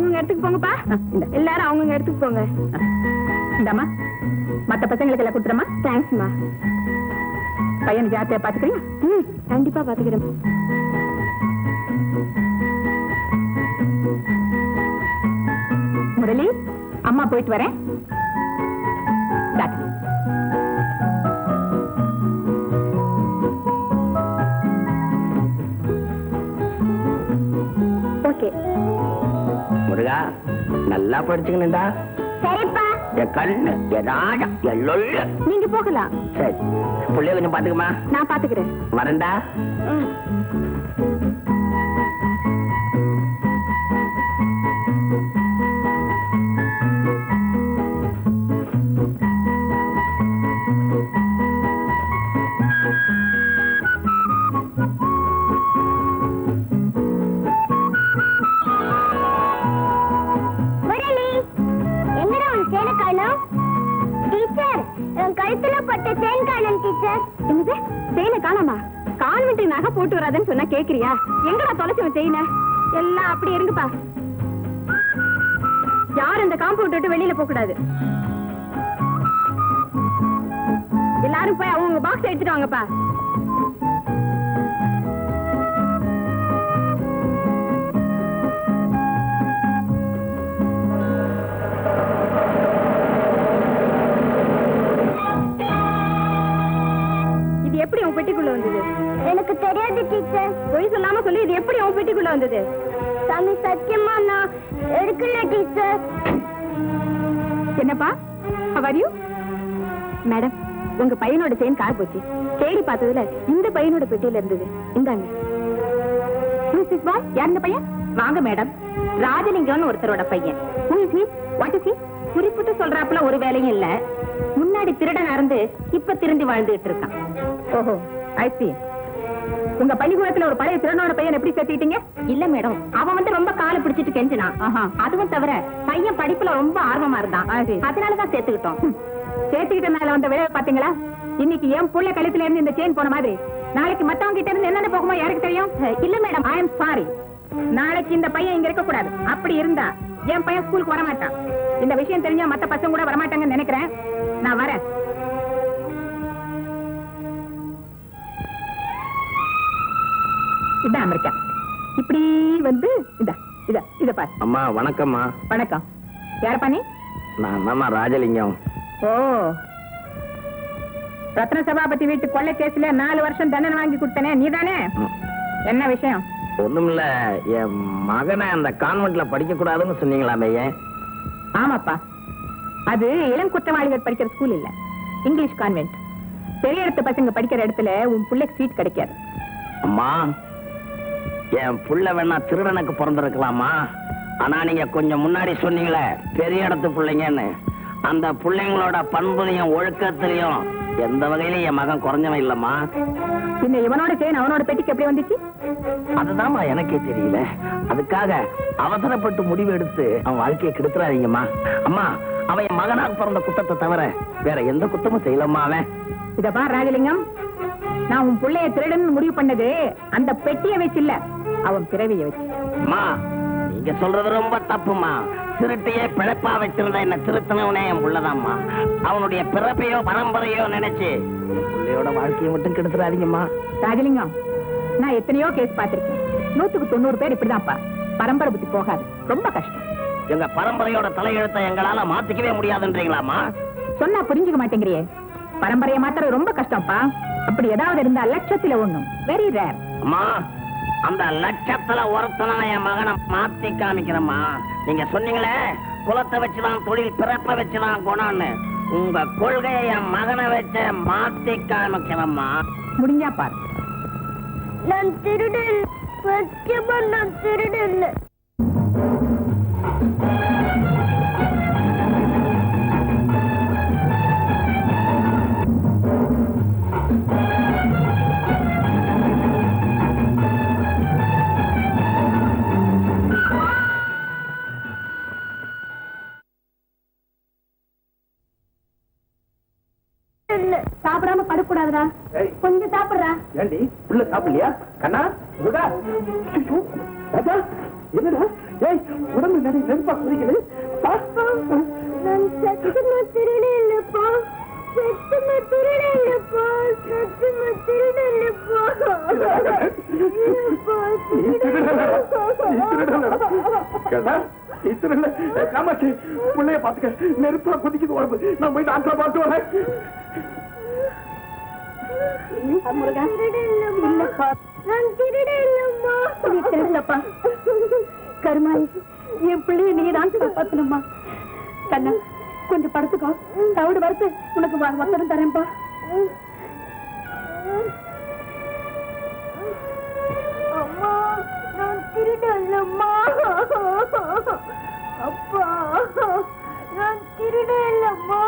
அவங்க இடத்துக்கு போங்கப்பா. எல்லாரும் அவங்க இடத்துக்கு போங்க. இந்தாம்மா. மத்த பசங்களுக்கு எல்லாம் கொடுத்துறமா தேங்க்ஸ்மா பையன் ஜாத்தியா பாத்துக்கிறியா ம் கண்டிப்பா பாத்துக்கிறேன். முரளி அம்மா போயிட்டு வரேன். நல்லா படிச்சுக்கணுண்டா சரிப்பா. என் கண்ணு என் ராஜா என் லொல்லு. நீங்க போகலாம். சரி பிள்ளைய கொஞ்சம் பாத்துக்கமா நான் பாத்துக்கிறேன். வரேன்டா. என்னது? செயினை காணாமா? கான்வென்ட் நகை போட்டு வராதுன்னு சொன்னா கேக்குறியா? எங்கடா தொலைச்சு செயின எல்லாம் அப்படி இருங்கப்பா. யாரும் இந்த காம்பவுண்ட் விட்டு வெளியில போக கூடாது. எல்லாரும் போய் அவங்க பாக்ஸ் எடுத்துட்டு வாங்கப்பா. பொய் சொல்லாம சொல்லி இது எப்படி அவன் பெட்டிக்குள்ள வந்தது? சாமி சத்தியமா நான் எடுக்கல டீச்சர் என்னப்பா? How are you? மேடம் உங்க பையனோட செயின் கார் போச்சு. தேடி பார்த்ததுல இந்த பையனோட பெட்டியில இருந்தது. இந்தாங்க. Who is this யார் இந்த பையன்? வாங்க மேடம் ராஜலிங்கம்னு ஒருத்தரோட பையன். Who is he what is he குறிப்பிட்டு சொல்றாப்புல ஒரு வேலையும் இல்ல. முன்னாடி திருடன் அறந்து இப்ப திருந்தி வாழ்ந்துட்டு இருக்கான். ஓஹோ ஐ see. உங்க பள்ளிக்கூடத்துல ஒரு பழைய திருநோட பையன் எப்படி சேர்த்துக்கிட்டீங்க? இல்ல மேடம். அவன் வந்து ரொம்ப காலை பிடிச்சிட்டு கெஞ்சினான். அதுவும் தவிர பையன் படிப்புல ரொம்ப ஆர்வமா இருந்தான். அதனாலதான் சேர்த்துக்கிட்டோம். சேர்த்துக்கிட்ட மேல வந்த விளைவு பாத்தீங்களா? இன்னைக்கு என் புள்ள கழுத்துல இருந்து இந்த செயின் போன மாதிரி. நாளைக்கு மத்தவங்க கிட்ட இருந்து என்னென்ன போகுமோ யாருக்கு தெரியும்? இல்ல மேடம். ஐ எம் சாரி நாளைக்கு இந்த பையன் இங்க இருக்க கூடாது. அப்படி இருந்தா என் பையன் ஸ்கூலுக்கு வர மாட்டான் இந்த விஷயம் தெரிஞ்சா மத்த பசங்க கூட வரமாட்டாங்கன்னு நினைக்கிறேன். நான் வரேன். இதான் அமெரிக்கா. இப்படி வந்து இதா இத இத பாரு. அம்மா வணக்கம்மா. வணக்கம். யாரப்பா நீ? நான் தாம்மா ராஜலிங்கம். ஓ. ரத்ன சபாபதி வீட்டு கொள்ளை கேஸ்ல நாலு வருஷம் தண்டனை வாங்கி கொடுத்தனே நீதானே? ம். என்ன விஷயம்? ஒண்ணுமில்ல என் மகனை அந்த கான்வென்ட்ல படிக்க கூடாதுன்னு சொன்னீங்களாமே ஏன்? ஆமாப்பா. அது இளம் குற்றவாளிகள் படிக்கிற ஸ்கூல் இல்ல. இங்கிலீஷ் கான்வென்ட் பெரிய இடத்து பசங்க படிக்கிற இடத்துல உன் பிள்ளைக்கு சீட் கிடைக்காது. அம்மா என் புள்ள வேணா திருடனுக்கு பிறந்திருக்கலாமா? ஆனா நீங்க கொஞ்சம் முன்னாடி சொன்னீங்களே பெரிய இடத்து பிள்ளைங்கன்னு. அந்த பிள்ளைங்களோட பண்புலையும் ஒழுக்கத்திலையும் எந்த வகையிலும் என் மகன் குறைஞ்சவன் இல்லம்மா. பின்ன இவனோட செயின் அவனோட பெட்டிக்கு எப்படி வந்துச்சு? அதுதாம்மா எனக்கே தெரியல. அதுக்காக அவசரப்பட்டு முடிவு எடுத்து அவன் வாழ்க்கையை கெடுத்துறாதீங்கம்மா. அம்மா அவன் என் மகனாக பிறந்த குத்தத்தை தவிர வேற எந்த குத்தமும் செய்யலம்மா அவன். இத பார் ராஜலிங்கம். நான் உன் பிள்ளைய திருடன்னு முடிவு பண்ணது அந்த பெட்டியை வச்சு இல்ல. அவன் பிறவிய வச்சு. அம்மா நீங்க சொல்றது ரொம்ப தப்புமா. திருட்டையே பிழைப்பா வச்சிருந்த என்ன திருத்தனவனே என் புள்ளதாம்மா. அவனுடைய பிறப்பையோ பரம்பரையோ நினைச்சு புள்ளையோட வாழ்க்கையை மட்டும் கெடுத்துறாதீங்கம்மா. ராஜலிங்கம் நான் எத்தனையோ கேஸ் பார்த்திருக்கேன். நூத்துக்கு தொண்ணூறு பேர் இப்படிதான்ப்பா. பரம்பரை புத்தி போகாது. ரொம்ப கஷ்டம். எங்க பரம்பரையோட தலையெழுத்தை எங்களால மாத்திக்கவே முடியாதுன்றீங்களாம்மா? சொன்னா புரிஞ்சுக்க மாட்டேங்கிறியே. பரம்பரையை மாத்திரம் ரொம்ப கஷ்டம்ப்பா. அப்படி ஏதாவது இருந்தா லட்சத்துல ஒண்ணும். வெரி ரேர் அம்மா அந்த லட்சத்துல ஒருத்தனா என் மகனை மாத்தி காமிக்கிறேம்மா. நீங்க சொன்னீங்களே குலத்தை வச்சுதான் தொழில் பிறப்பை வச்சுதான் குணம்னு உங்க கொள்கையை என் மகனை வச்ச மாத்தி காமிக்கிறேம்மா. முடிஞ்சா பாரு. நான் திருடன் சத்தியமா நான் திருடன். படக்கூடாதுடா கொஞ்சம் சாப்பிடுறா. ஏண்டி புள்ள சாப்பிடலையா? கண்ணா முருகா. ராஜா என்னடா? ஏய் உடம்பு நடி நெருப்பா குதிக்குது. காமாட்சி பிள்ளைய பாத்துக்க நெருப்பா குதிக்குது உடம்பு. நான் போய் டாக்டரை பார்த்து வரேன். முருகா இல்லப்பா நான் திருடலம்மா நீ தெரியலப்பா என் பிள்ளைய நீ தான் காப்பாத்தணுமா கண்ணா கொஞ்சம் படுத்துக்கோ. தவிடு வறுத்து உனக்கு வசனம் தரேன்ப்பா அம்மா நான் திருடலம்மா அப்பா நான் திருடலம்மா